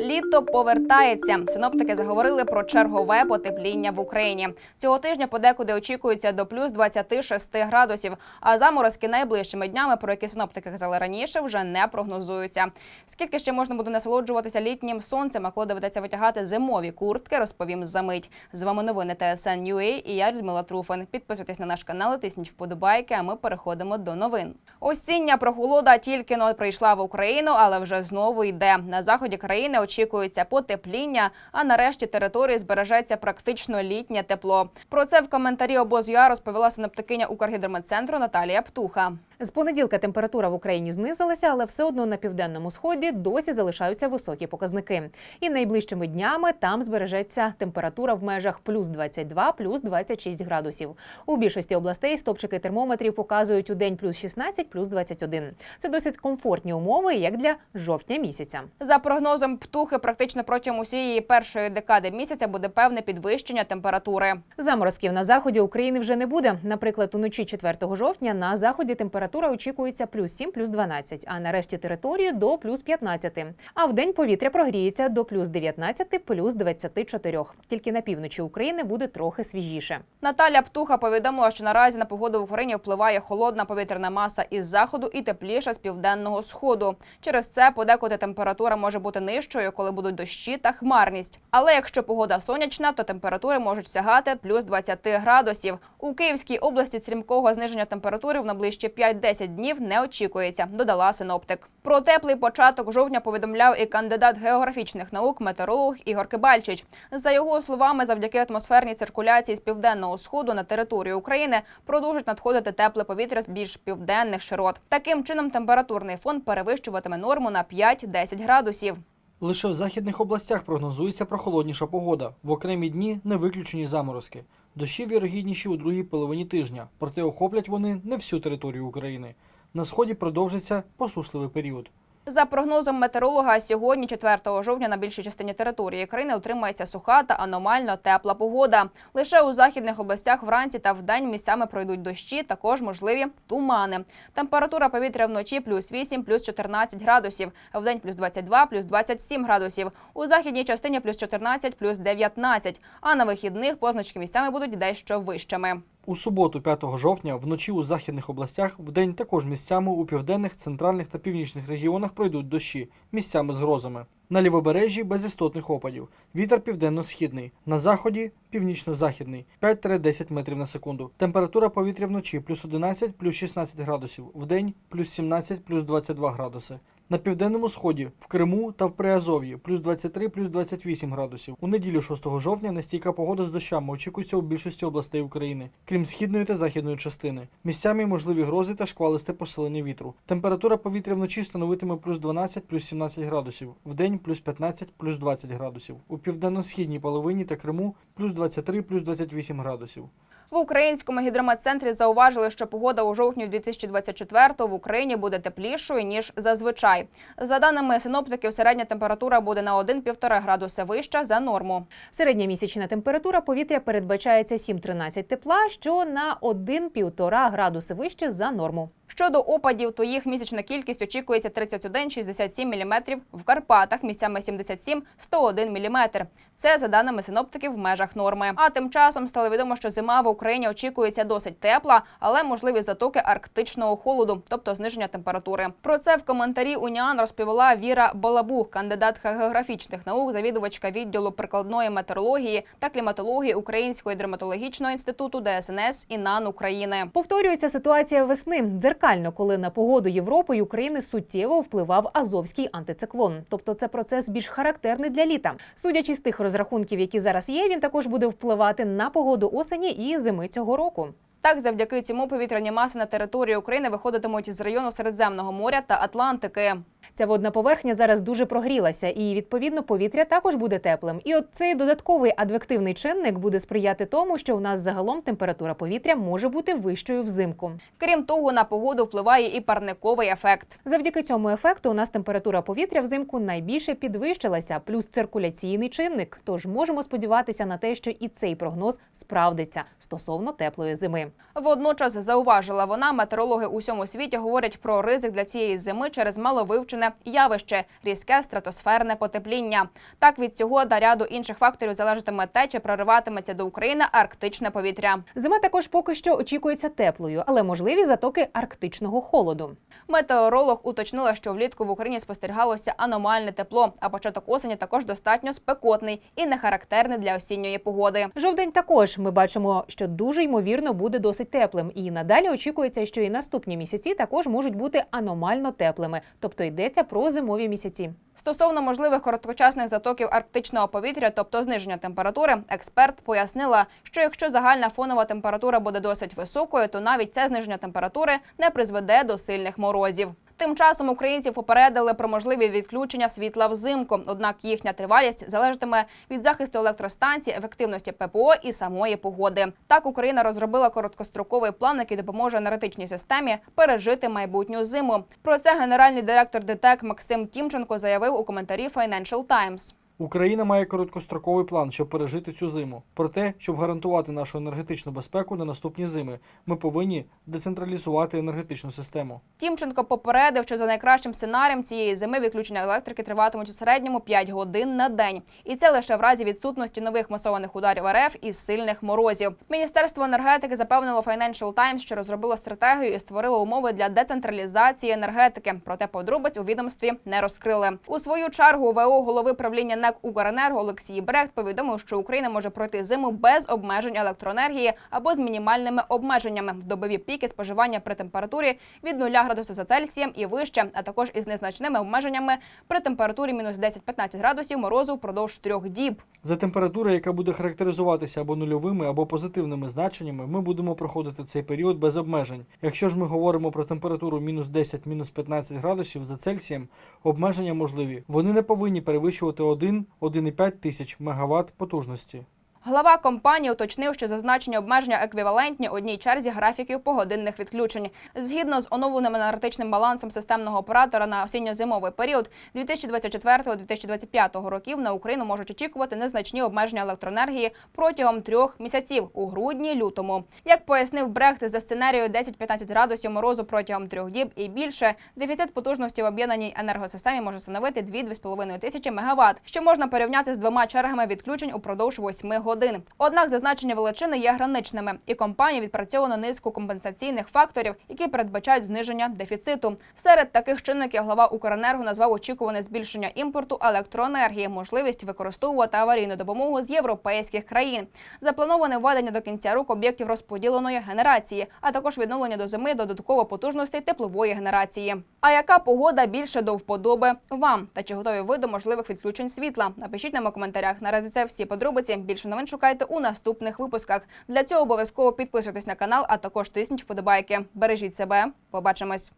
Літо повертається. Синоптики заговорили про чергове потепління в Україні. Цього тижня подекуди очікується до плюс 26 градусів. А заморозки найближчими днями, про які синоптики казали раніше, вже не прогнозуються. Скільки ще можна буде насолоджуватися літнім сонцем, а коли доведеться витягати зимові куртки, розповім за мить. З вами новини ТСН UA і я Людмила Труфан. Підписуйтесь на наш канал, тисніть вподобайки. А ми переходимо до новин. Осіння прохолода тільки но прийшла в Україну, але вже знову йде. На заході країни очікується потепління, а нарешті території збережеться практично літнє тепло. Про це в коментарі обоз.ЮА розповіла синоптикиня Укргідрометцентру Наталія Птуха. З понеділка температура в Україні знизилася, але все одно на південному сході досі залишаються високі показники. І найближчими днями там збережеться температура в межах плюс 22, плюс 26 градусів. У більшості областей стопчики термометрів показують у день плюс 16, плюс 21. Це досить комфортні умови, як для жовтня місяця. За прогнозом птухи, практично протягом усієї першої декади місяця буде певне підвищення температури. Заморозків на заході України вже не буде. Наприклад, уночі 4 жовтня на заході температура очікується плюс 7, плюс 12, а на решті території до плюс 15. А в день повітря прогріється до плюс 19, плюс 24. Тільки на півночі України буде трохи свіжіше. Наталя Птуха повідомила, що наразі на погоду в Україні впливає холодна повітряна маса із заходу і тепліша з південного сходу. Через це подекуди температура може бути нижчою, коли будуть дощі та хмарність. Але якщо погода сонячна, то температури можуть сягати плюс 20 градусів. У Київській області стрімкого зниження температури в найближчі 5-10 днів не очікується, додала синоптик. Про теплий початок жовтня повідомляв і кандидат географічних наук, метеоролог Ігор Кибальчич. За його словами, завдяки атмосферній циркуляції з південного сходу на територію України продовжить надходити тепле повітря з більш південних широт. Таким чином, температурний фон перевищуватиме норму на 5-10 градусів. Лише в західних областях прогнозується прохолодніша погода. В окремі дні не виключені заморозки. Дощі вірогідніші у другій половині тижня, проте охоплять вони не всю територію України. На сході продовжиться посушливий період. За прогнозом метеоролога, сьогодні, 4 жовтня, на більшій частині території країни утримається суха та аномально тепла погода. Лише у західних областях вранці та вдень місцями пройдуть дощі, також можливі тумани. Температура повітря вночі плюс 8, плюс 14 градусів, вдень плюс 22, плюс 27 градусів. У західній частині плюс 14, плюс 19, а на вихідних позначки місцями будуть дещо вищими. У суботу, 5 жовтня, вночі у західних областях, вдень також місцями у південних, центральних та північних регіонах пройдуть дощі, місцями з грозами. На лівобережжі без істотних опадів. Вітер південно-східний. На заході північно-західний 5-10 метрів на секунду. Температура повітря вночі плюс 11, плюс 16 градусів. Вдень плюс 17, плюс 22 градуси. На південному сході, в Криму та в Приазов'ї плюс 23, плюс 28 градусів. У неділю 6 жовтня нестійка погода з дощами очікується у більшості областей України, крім східної та західної частини. Місцями можливі грози та шквалисте посилення вітру. Температура повітря вночі становитиме плюс 12, плюс 17 градусів. Вдень плюс 15, плюс 20 градусів. У південно-східній половині та Криму плюс 23, плюс 28 градусів. В українському гідрометцентрі зауважили, що погода у жовтні 2024 в Україні буде теплішою ніж зазвичай. За даними синоптиків, середня температура буде на 1-1,5 градуса вища за норму. Середня місячна температура повітря передбачається 7-13 тепла, що на 1-1,5 градуси вище за норму. Щодо опадів, то їх місячна кількість очікується 31-67 мм, в Карпатах місцями 77-101 мм. Це за даними синоптиків в межах норми. А тим часом стало відомо, що зима в Україні очікується досить тепла, але можливі затоки арктичного холоду, тобто зниження температури. Про це в коментарі УНІАН розповіла Віра Балабух, кандидатка географічних наук, завідувачка відділу прикладної метеорології та кліматології Українського дерматологічного інституту ДСНС і НАН України. Повторюється ситуація весни дзеркально, коли на погоду Європи й України суттєво впливав азовський антициклон. Тобто це процес більш характерний для літа. Судячи з тих розрахунків, які зараз є, він також буде впливати на погоду осені і зими цього року. Так, завдяки цьому повітряні маси на території України виходитимуть з району Середземного моря та Атлантики. Ця водна поверхня зараз дуже прогрілася, і відповідно повітря також буде теплим. І от цей додатковий адвективний чинник буде сприяти тому, що у нас загалом температура повітря може бути вищою взимку. Крім того, на погоду впливає і парниковий ефект. Завдяки цьому ефекту у нас температура повітря взимку найбільше підвищилася, плюс циркуляційний чинник. Тож можемо сподіватися на те, що і цей прогноз справдиться стосовно теплої зими. Водночас зауважила вона, метеорологи у всьому світі говорять про ризик для цієї зими через маловивчення вивчене явище різке стратосферне потепління. Так від цього та ряду інших факторів залежатиме те, чи прориватиметься до України арктичне повітря. Зима також поки що очікується теплою, але можливі затоки арктичного холоду. Метеоролог уточнила, що влітку в Україні спостерігалося аномальне тепло, а початок осені також достатньо спекотний і не характерний для осінньої погоди. Жовдень також ми бачимо, що дуже ймовірно буде досить теплим, і надалі очікується, що і наступні місяці також можуть бути аномально теплими, тобто йдеться про зимові місяці. Стосовно можливих короткочасних затоків арктичного повітря, тобто зниження температури, експерт пояснила, що якщо загальна фонова температура буде досить високою, то навіть це зниження температури не призведе до сильних морозів. Тим часом українців попередили про можливі відключення світла взимку. Однак їхня тривалість залежатиме від захисту електростанцій, ефективності ППО і самої погоди. Так Україна розробила короткостроковий план, який допоможе енергетичній системі пережити майбутню зиму. Про це генеральний директор ДТЕК Максим Тімченко заявив у коментарі Financial Times. Україна має короткостроковий план, щоб пережити цю зиму. Проте, щоб гарантувати нашу енергетичну безпеку на наступні зими, ми повинні децентралізувати енергетичну систему. Тімченко попередив, що за найкращим сценарієм цієї зими відключення електрики триватимуть у середньому 5 годин на день, і це лише в разі відсутності нових масованих ударів РФ і сильних морозів. Міністерство енергетики запевнило Financial Times, що розробило стратегію і створило умови для децентралізації енергетики. Проте подробиць у відомстві не розкрили. У свою чергу ВО голови правління НЕК «Укренерго» Олексій Брехт повідомив, що Україна може пройти зиму без обмежень електроенергії або з мінімальними обмеженнями в добові піки споживання при температурі від 0 градусів за Цельсієм і вище, а також із незначними обмеженнями при температурі мінус 10-15 градусів морозу впродовж трьох діб. За температури, яка буде характеризуватися або нульовими, або позитивними значеннями, ми будемо проходити цей період без обмежень. Якщо ж ми говоримо про температуру мінус 10, мінус 15 градусів за Цельсієм, обмеження можливі. Вони не повинні перевищувати 1-1,5 тисяч МВт потужності. Глава компанії уточнив, що зазначені обмеження еквівалентні одній черзі графіків погодинних відключень. Згідно з оновленим енергетичним балансом системного оператора на осінньо-зимовий період 2024-2025 років на Україну можуть очікувати незначні обмеження електроенергії протягом трьох місяців у грудні-лютому. Як пояснив Брехт, за сценарією 10-15 градусів морозу протягом трьох діб і більше, дефіцит потужності в об'єднаній енергосистемі може становити 2-2,5 тисячі мегаватт, що можна порівняти з двома чергами відключень упродовж 8 годин. Однак зазначені величини є граничними, і компанія відпрацьовано низку компенсаційних факторів, які передбачають зниження дефіциту. Серед таких чинників глава Укренерго назвав очікуване збільшення імпорту електроенергії, можливість використовувати аварійну допомогу з європейських країн, заплановане введення до кінця року об'єктів розподіленої генерації, а також відновлення до зими додатково потужностей теплової генерації. А яка погода більше до вподоби вам? Та чи готові ви до можливих відключень світла? Напишіть нам у коментарях. Наразі це всі подробиці. Більше новин шукайте у наступних випусках. Для цього обов'язково підписуйтесь на канал, а також тисніть вподобайки. Бережіть себе. Побачимось.